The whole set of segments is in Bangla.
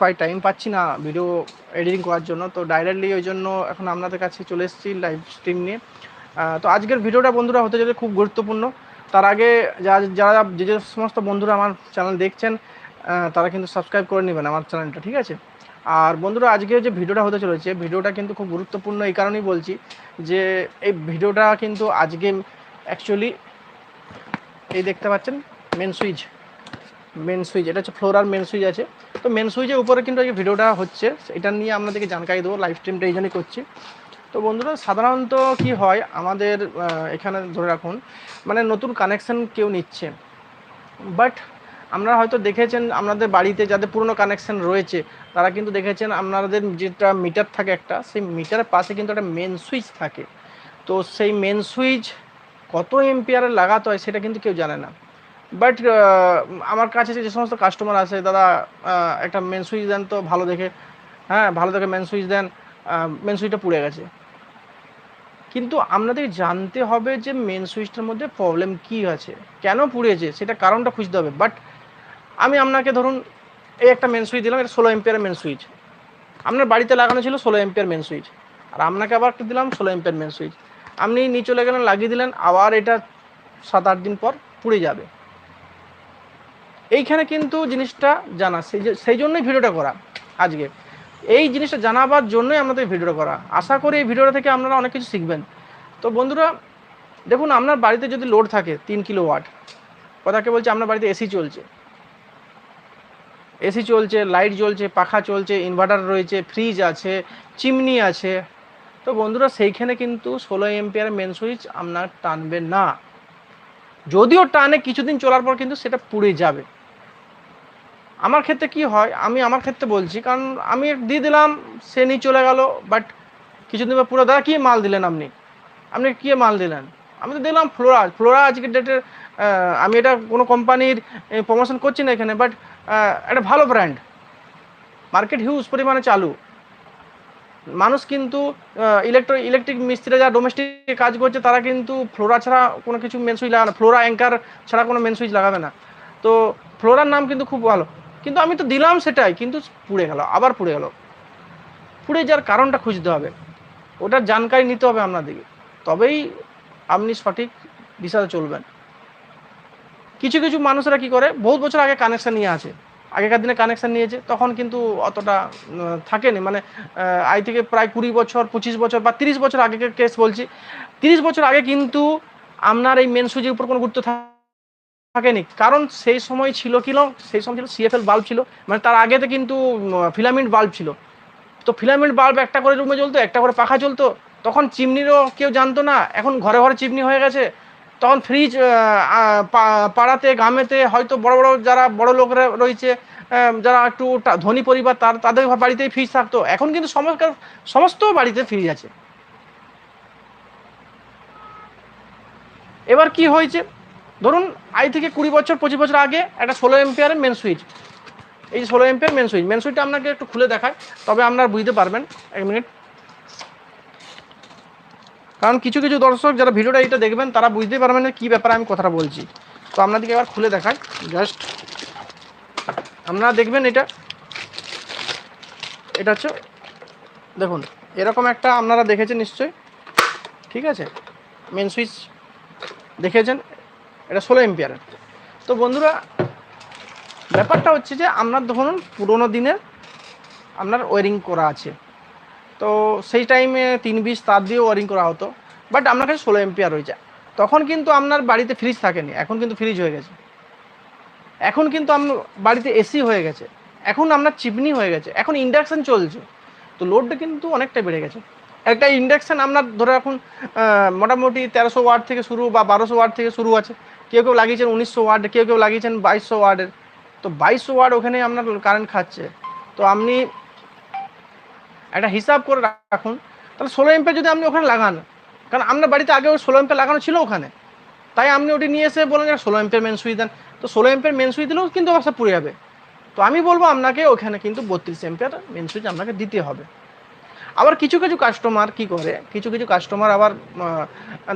পাই টাইম পাচ্ছি না ভিডিও এডিটিং করার জন্য। তো ডাইরেক্টলি ওই জন্য এখন আপনাদের কাছে চলে এসেছি লাইভ স্ট্রিম নিয়ে। তো আজকের ভিডিওটা বন্ধুরা হতে চলে খুব গুরুত্বপূর্ণ। তার আগে যারা, যে যে সমস্ত বন্ধুরা আমার চ্যানেল দেখছেন তারা কিন্তু সাবস্ক্রাইব করে নেবেন আমার চ্যানেলটা ঠিক আছে? আর বন্ধুরা, আজকে যে ভিডিওটা হতে চলেছে, ভিডিওটা কিন্তু খুব গুরুত্বপূর্ণ এই কারণেই বলছি যে, এই ভিডিওটা কিন্তু আজকে অ্যাকচুয়ালি এই দেখতে পাচ্ছেন মেন সুইচ মেন সুইচ এটা হচ্ছে ফ্লোরার মেন সুইচ আছে। তো মেন সুইচের উপরে কিন্তু আজকে ভিডিওটা হচ্ছে, এটা নিয়ে আপনাদেরকে জানকারি দেবো লাইভ স্ট্রিমটা এই জন্যই করছি। তো বন্ধুরা, সাধারণত কি হয়, আমাদের এখানে ধরে রাখুন মানে নতুন কানেকশান কেউ নিচ্ছে। বাট আপনারা হয়তো দেখেছেন আপনাদের বাড়িতে যাদের পুরনো কানেকশন রয়েছে, তারা কিন্তু দেখেছেন আপনাদের যেটা মিটার থাকে একটা, সেই মিটারের পাশে কিন্তু একটা মেন সুইচ থাকে। তো সেই মেন সুইচ কত এম্পিয়ারে লাগাতে হয়, সেটা কিন্তু কেউ জানে না। বাট আমার কাছে যে সমস্ত কাস্টমার আছে, দাদা একটা মেন সুইচ দেন তো ভালো দেখে। হ্যাঁ ভালো দেখে মেন সুইচ দেন মেন সুইচটা পুড়ে গেছে। কিন্তু আপনাদের জানতে হবে যে মেন সুইচটার মধ্যে প্রবলেম কি আছে। কেন পুড়েছে? সেটা কারণটা খুঁজতে হবে। বাট আমি আপনাকে ধরুন, এই একটা মেন সুইচ দিলাম, এটা ষোলো এম্পিয়ারের মেন সুইচ আপনার বাড়িতে লাগানো ছিল ষোলো এম্পিয়ার মেন সুইচ আর আপনাকে আবার একটা দিলাম ষোলো এম্পিয়ার মেন সুইচ আপনি নিয়ে চলে গেলেন, লাগিয়ে দিলেন, আবার এটা সাত আট দিন পর পুড়ে যাবে। এইখানে কিন্তু জিনিসটা জানা, সেই সেই জন্যই ভিডিওটা করা আজকে। এই জিনিসটা জানাবার জন্যই আমাদের ভিডিওটা করা। আশা করি এই ভিডিওটা থেকে আপনারা অনেক কিছু শিখবেন। তো বন্ধুরা, দেখুন, আপনার বাড়িতে যদি লোড থাকে তিন কিলো ওয়াট, কথাকে বলছে আপনার বাড়িতে এসি চলছে। এসি চলছে, লাইট জ্বলছে, পাখা চলছে, ইনভার্টার রয়েছে, ফ্রিজ আছে, চিমনি আছে। তো বন্ধুরা, সেইখানে কিন্তু ষোলো এম্পিয়ার মেন সুইচ আপনার টানবে না। যদিও টানে, কিছুদিন চলার পর কিন্তু সেটা পুড়ে যাবে। আমার ক্ষেত্রে কি হয়, আমি আমার ক্ষেত্রে বলছি, কারণ আমি দিয়ে দিলাম, সে নিয়ে চলে গেল বাট কিছুদিন পর পুরো, দাদা, কী মাল দিলেন আপনি? আপনি কী মাল দিলেন? আমি তো দিলাম ফ্লোরা ফ্লোরা আজকের ডেটের আমি এটা কোনো কোম্পানির প্রমোশন করছি না এখানে বাট একটা ভালো ব্র্যান্ড মার্কেট হিউজ পরিমাণে চালু। মানুষ কিন্তু ইলেকট্রো ইলেকট্রিক মিস্ত্রিরা যারা ডোমেস্টিক কাজ করছে, তারা কিন্তু ফ্লোরা ছাড়া কোনো কিছু মেন সুইচ লাগাবে না, ফ্লোরা অ্যাঙ্কার ছাড়া কোনো মেন সুইচ লাগাবে না। তো, ফ্লোরার নাম কিন্তু খুব ভালো। কিন্তু আমি তো দিলাম সেটাই, কিন্তু পুড়ে গেল, আবার পুড়ে গেল। পুড়ে যাওয়ার কারণটা খুঁজতে হবে। ওটার জানকারি নিতে হবে আপনাদেরকে। তবেই আপনি সঠিক দিশাতে চলবেন। কিছু কিছু মানুষেরা কি করে, বহুত বছর আগে কানেকশন নিয়ে আছে। আগেকার দিনে কানেকশন নিয়েছে, তখন কিন্তু অতটা থাকেনি। মানে আজ থেকে প্রায় কুড়ি বছর, পঁচিশ বছর বা তিরিশ বছর আগেকার কেস বলছি। তিরিশ বছর আগে কিন্তু আপনার এই মেন সুইচের উপর কোনো গুরুত্ব থা- থাকেনি। কারণ সেই সময় ছিল কি না, সেই সময় ছিল সিএফএল বাল্ব ছিল মানে তার আগেতে কিন্তু ফিলামেন্ট বাল্ব ছিল। তো ফিলামেন্ট বাল্ব একটা করে রুমে জ্বলতো একটা করে পাখা চলতো তখন চিমনিরও কেউ জানতো না এখন ঘরে ঘরে চিমনি হয়ে গেছে। তখন ফ্রিজ পাড়াতে গ্রামেতে হয়তো বড় বড় যারা বড় লোকরা রয়েছে যারা একটু ধনী পরিবার তার তাদের বাড়িতেই ফ্রিজ থাকতো। এখন কিন্তু সমস্ত সমস্ত বাড়িতে ফ্রিজ আছে। এবার কি হয়েছে? ধরুন আজ থেকে কুড়ি বছর, পঁচিশ বছর আগে একটা ষোলো এম্পিয়ারের মেন সুইচ এই যে ষোলো এম্পিয়ার মেন সুইচ মেন সুইচটা আপনাকে একটু খুলে দেখায়, তবে আপনারা বুঝতে পারবেন। এক মিনিট। কারণ কিছু কিছু দর্শক যারা ভিডিওটা এটা দেখবেন, তারা বুঝতেই পারবেন কী ব্যাপারে আমি কথাটা বলছি। তো আপনাদেরকে এবার খুলে দেখাই। জাস্ট আপনারা দেখবেন এটা। এটা হচ্ছে, দেখুন, এরকম একটা আপনারা দেখেছেন নিশ্চয়ই। ঠিক আছে? মেন সুইচ দেখেছেন। এটা ষোলো এম্পিয়ারের তো বন্ধুরা ব্যাপারটা হচ্ছে যে আপনার ধরুন পুরোনো দিনের আপনার ওয়ারিং করা আছে। তো সেই টাইমে তিন বিশ তার দিয়ে ওয়ারিং করা হতো। বাট আপনার কাছে ষোলো এম্পিয়ার রয়েছে তখন কিন্তু আপনার বাড়িতে ফ্রিজ থাকেনি। এখন কিন্তু ফ্রিজ হয়ে গেছে। এখন কিন্তু আপনার বাড়িতে এসি হয়ে গেছে। এখন আপনার চিপনি হয়ে গেছে। এখন ইন্ডাকশান চলছে। তো লোডটা কিন্তু অনেকটা বেড়ে গেছে। একটা ইন্ডাকশান আপনার ধরে আহ, মোটামুটি তেরোশো ওয়াট থেকে শুরু বা বারোশো ওয়াট থেকে শুরু আছে। কেউ কেউ লাগিয়েছেন উনিশশো ওয়াট কেউ কেউ লাগিয়েছেন বাইশশো ওয়ার্ডের। তো বাইশশো ওয়ার্ড ওখানে আপনার কারেন্ট খাচ্ছে। তো আপনি একটা হিসাব করে রাখুন। তাহলে ষোলো এম্পে যদি আপনি ওখানে লাগান, কারণ আপনার বাড়িতে আগে ওই ষোলো এম্পে লাগানো ছিল ওখানে। তাই আপনি ওটি নিয়ে এসে বলেন যে ষোলো এম্পের মেন সুইচ দেন তো ষোলো এম্পের মেন সুইচ দিলেও কিন্তু অবস্থা পুড়ে যাবে। তো আমি বলব আপনাকে ওখানে কিন্তু বত্রিশ এম্পের মেন সুইচ আপনাকে দিতে হবে। আবার কিছু কিছু কাস্টমার কি করে? কিছু কিছু কাস্টমার আবার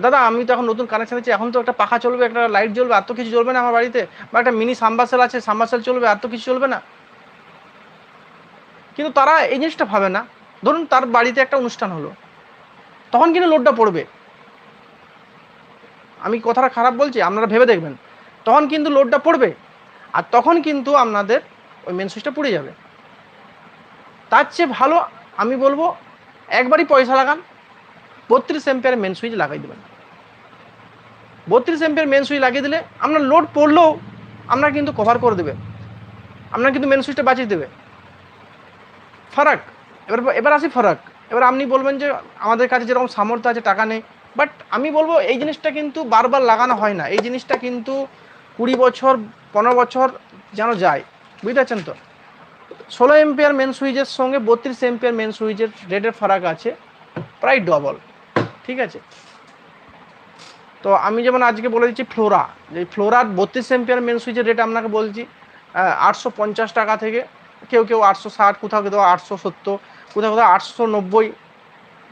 দাদা, আমি তো এখন নতুন কানেকশন আছি এখন তো একটা পাখা চলবে, একটা লাইট জ্বলবে, আর তো কিছু চলবে না আমার বাড়িতে, বা একটা মিনি সাম্বাসেল আছে সাম্বাসেল চলবে, আর তো কিছু চলবে না। কিন্তু তারা এই জিনিসটা ভাবে না। ধরুন তার বাড়িতে একটা অনুষ্ঠান হলো, তখন কিন্তু লোডটা পড়বে। আমি কথাটা খারাপ বলছি, আপনারা ভেবে দেখবেন। তখন কিন্তু লোডটা পড়বে, আর তখন কিন্তু আপনাদের ওই মেন সুইচটা পুড়ে যাবে। তার চেয়ে ভালো আমি বলব একবারই পয়সা লাগান। বত্রিশ এম্পিয়ার মেন সুইচ লাগাই দেবেন। বত্রিশ এম্পিয়ার মেন সুইচ লাগিয়ে দিলে আপনার লোড পড়লেও আপনার কিন্তু কভার করে দেবে। আপনার কিন্তু মেন সুইচটা বাঁচিয়ে দেবে। ফারাক। এবার এবার আসি ফারাক। এবার আপনি বলবেন যে আমাদের কাছে যেরকম সামর্থ্য আছে, টাকা নেই। বাট আমি বলব এই জিনিসটা কিন্তু বারবার লাগানো হয় না। এই জিনিসটা কিন্তু কুড়ি বছর, পনেরো বছর যেন যায়। বুঝতে পারছেন তো? ষোলো এম্পিয়ার মেন সুইচের সঙ্গে বত্রিশ এম্পিয়ার মেন সুইচের রেটের ফারাক আছে, প্রায় ডবল ঠিক আছে? তো আমি যেমন আজকে বলে দিচ্ছি ফ্লোরা, যে ফ্লোরার বত্রিশ এম্পিয়ার মেন সুইচের রেট আপনাকে বলছি আটশো পঞ্চাশ টাকা থেকে, কেউ কেউ আটশো ষাট, কোথাও কোথাও আটশো সত্তর, কোথাও কোথাও আটশো নব্বই,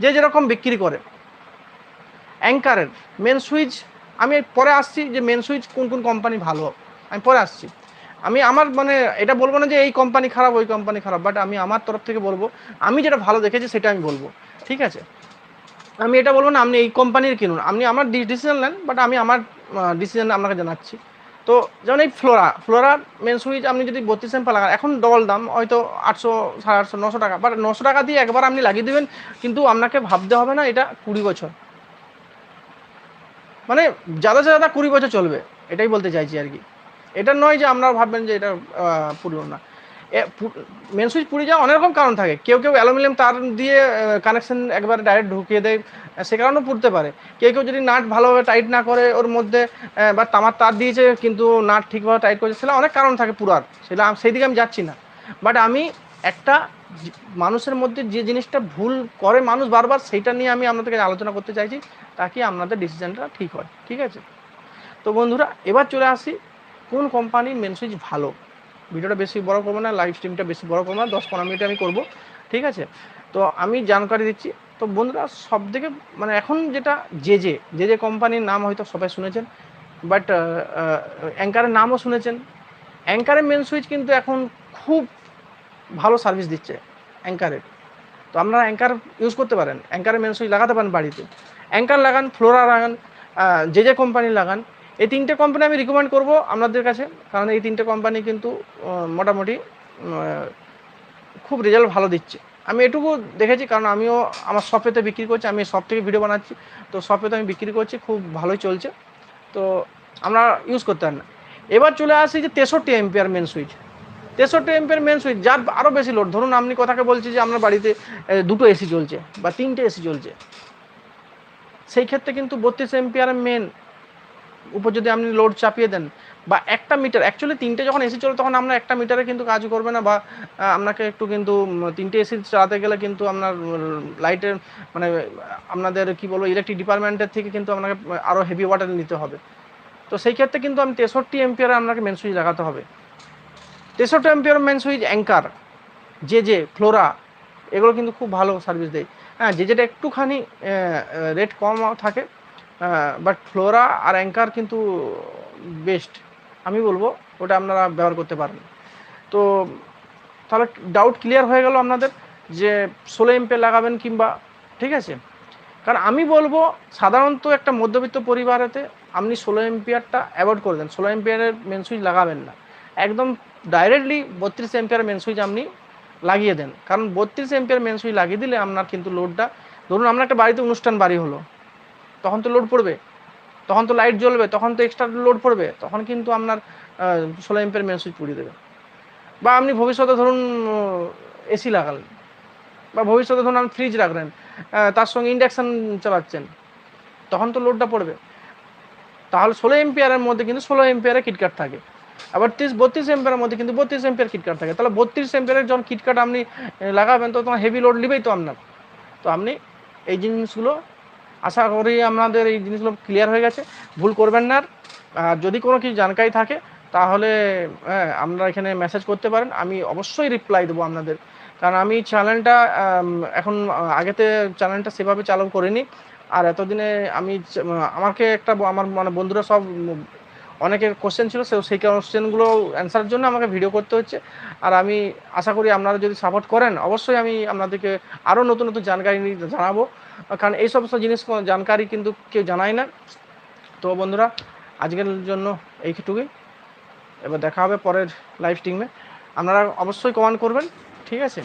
যে যেরকম বিক্রি করে। অ্যাঙ্কারের মেন সুইচ আমি পরে আসছি যে মেন সুইচ কোন কোন কোম্পানি ভালো, আমি পরে আসছি। আমি আমার মানে এটা বলব না যে এই কোম্পানি খারাপ, ওই কোম্পানি খারাপ বাট আমি আমার তরফ থেকে বলব, আমি যেটা ভালো দেখেছি সেটা আমি বলব, ঠিক আছে? আমি এটা বলব না, আপনি এই কোম্পানির কিনুন, আপনি আমার ডিসিশন নেন বাট আমি আমার ডিসিশন আপনাকে জানাচ্ছি। তো যেমন এই ফ্লোরা ফ্লোরার মেন সুইচ আপনি যদি বত্রিশ এম্পা লাগান, এখন ডবল দাম, হয়তো আটশো, সাড়ে আটশো, নশো টাকা বাট নশো টাকা দিয়ে একবার আপনি লাগিয়ে দেবেন, কিন্তু আপনাকে ভাবতে হবে না এটা কুড়ি বছর। মানে যাদা যাদা কুড়ি বছর চলবে, এটাই বলতে চাইছি আর কি। এটা নয় যে আপনারা ভাববেন যে এটা পুরনো না। মেন সুইচ পুড়ে যাওয়া অনেক রকম কারণ থাকে। কেউ কেউ অ্যালুমিনিয়াম তার দিয়ে কানেকশন একবারে ডাইরেক্ট ঢুকিয়ে দেয় সে কারণেও পুড়তে পারে। কেউ কেউ যদি নাট ভালোভাবে টাইট না করে ওর মধ্যে বা তামার তার দিয়েছে কিন্তু নাট ঠিকভাবে টাইট করেছে, সেটা অনেক কারণ থাকে পুরার। সেটা সেই দিকে আমি যাচ্ছি না। বাট আমি একটা মানুষের মধ্যে যে জিনিসটা ভুল করে মানুষ বারবার, সেইটা নিয়ে আমি আপনাদের কাছে আলোচনা করতে চাইছি তাকে আপনাদের ডিসিশনটা ঠিক হয়। ঠিক আছে? তো বন্ধুরা, এবার চলে আসি কোন কোম্পানির মেন সুইচ ভালো? ভিডিওটা বেশি বড় করব না লাইভ স্ট্রিমটা বেশি বড় করব না, দশ পনেরো মিনিটে আমি করব, ঠিক আছে? তো আমি জানকারি দিচ্ছি। তো বন্ধুরা সব থেকে মানে এখন যেটা যে যে যে যে কোম্পানির নাম হয়তো সবাই শুনেছেন বাট অ্যাঙ্কারের নামও শুনেছেন। অ্যাঙ্কারের মেন সুইচ কিন্তু এখন খুব ভালো সার্ভিস দিচ্ছে অ্যাঙ্কারের তো আপনারা অ্যাঙ্কার ইউজ করতে পারেন। অ্যাঙ্কারের মেন সুইচ লাগাতে পারেন বাড়িতে। অ্যাঙ্কার লাগান ফ্লোরা লাগান যে যে কোম্পানি লাগান। এই তিনটে কোম্পানি আমি রিকমেন্ড করব আপনাদের কাছে, কারণ এই তিনটে কোম্পানি কিন্তু মোটামুটি খুব রেজাল্ট ভালো দিচ্ছে। আমি এটুকু দেখেছি, কারণ আমিও আমার শপেতে বিক্রি করছি, আমি শপ থেকে ভিডিও বানাচ্ছি। তো শপেতে আমি বিক্রি করছি, খুব ভালোই চলছে। তো আমরা ইউজ করতে না। এবার চলে আসি যে তেষট্টি এম্পিয়ার মেন সুইচ তেষট্টি এম্পিয়ার মেন সুইচ যার আরও বেশি লোড ধরুন আপনি কথাকে বলছি যে আপনার বাড়িতে দুটো এসি চলছে বা তিনটে এসি চলছে। সেই ক্ষেত্রে কিন্তু বত্রিশ এম্পিয়ারের মেন উপর যদি আপনি লোড চাপিয়ে দেন, বা একটা মিটার অ্যাকচুয়ালি তিনটে যখন এসি চলে তখন আপনার একটা মিটারে কিন্তু কাজ করবে না, বা আপনাকে একটু কিন্তু তিনটে এসি চালাতে গেলে কিন্তু আপনার লাইটের মানে আপনাদের কি বলব ইলেকট্রিক ডিপার্টমেন্টের থেকে কিন্তু আপনাকে আরও হেভি ওয়াটার নিতে হবে। তো সেই ক্ষেত্রে কিন্তু আমি তেষট্টি এম্পিয়ারে আপনাকে মেন সুইচ লাগাতে হবে। তেষট্টি এম্পিয়ার মেন সুইচ অ্যাঙ্কার যে যে ফ্লোরা এগুলো কিন্তু খুব ভালো সার্ভিস দেয়। হ্যাঁ যে যেটা একটুখানি রেট কম থাকে বাট ফ্লোরা আর অ্যাঙ্কার কিন্তু বেস্ট আমি বলব, ওটা আপনারা ব্যবহার করতে পারেন। তো তাহলে ডাউট ক্লিয়ার হয়ে গেল আপনাদের যে ষোলো এমপে লাগাবেন কিংবা, ঠিক আছে? কারণ আমি বলব, সাধারণত একটা মধ্যবিত্ত পরিবারেতে আপনি ষোলো এম্পিয়ারটা অ্যাভয়েড করে দেন। ষোলো এম্পিয়ারের মেন সুইচ লাগাবেন না। একদম ডাইরেক্টলি বত্রিশ এম্পিয়ার মেন সুইচ আপনি লাগিয়ে দেন। কারণ বত্রিশ এম্পিয়ার মেন সুইচ লাগিয়ে দিলে আপনার কিন্তু লোডটা ধরুন, আপনার একটা বাড়িতে অনুষ্ঠান বাড়ি হলো। তখন তো লোড পড়বে, তখন তো লাইট জ্বলবে, তখন তো এক্সট্রা লোড পড়বে, তখন কিন্তু আপনার ষোলো এম্পিয়ার মেন সুইচ পুড়িয়ে দেবে। বা আপনি ভবিষ্যতে ধরুন এসি লাগালেন, বা ভবিষ্যতে ধরুন আপনি ফ্রিজ রাখলেন তার সঙ্গে ইন্ডাকশান চালাচ্ছেন, তখন তো লোডটা পড়বে। তাহলে ষোলো এম্পিয়ারের মধ্যে কিন্তু ষোলো এম্পিয়ারের কিটকাট থাকে, আবার তিরিশ, বত্রিশ এম্পিয়ারের মধ্যে কিন্তু বত্রিশ এম্পিয়ার কিটকাট থাকে। তাহলে বত্রিশ এম্পিয়ারের যখন কিটকাট আপনি লাগাবেন তো তখন হেভি লোড নেবেই তো আপনার। তো আপনি এই জিনিসগুলো আশা করি আপনাদের এই জিনিসগুলো ক্লিয়ার হয়ে গেছে। ভুল করবেন না আর। যদি কোনো কিছু জানকারি থাকে তাহলে হ্যাঁ, আপনারা এখানে মেসেজ করতে পারেন। আমি অবশ্যই রিপ্লাই দেবো আপনাদের। কারণ আমি চ্যানেলটা এখন আগেতে চ্যানেলটা সেভাবে চালু করিনি। আর এতদিনে আমি আমাকে একটা আমার মানে বন্ধুরা সব অনেকের কোশ্চেন ছিল সে সেই কোশ্চেনগুলো অ্যান্সারের জন্য আমাকে ভিডিও করতে হচ্ছে। আর আমি আশা করি আপনারা যদি সাপোর্ট করেন, অবশ্যই আমি আপনাদেরকে আরও নতুন নতুন জানকারি জানাব। কারণ এই সমস্ত জিনিস জানকারি কিন্তু কেউ জানায় না। তো বন্ধুরা, আজকের জন্য এইটুকুই। এবার দেখা হবে পরের লাইভ স্ট্রিমে আপনারা অবশ্যই কমেন্ট করবেন, ঠিক আছে?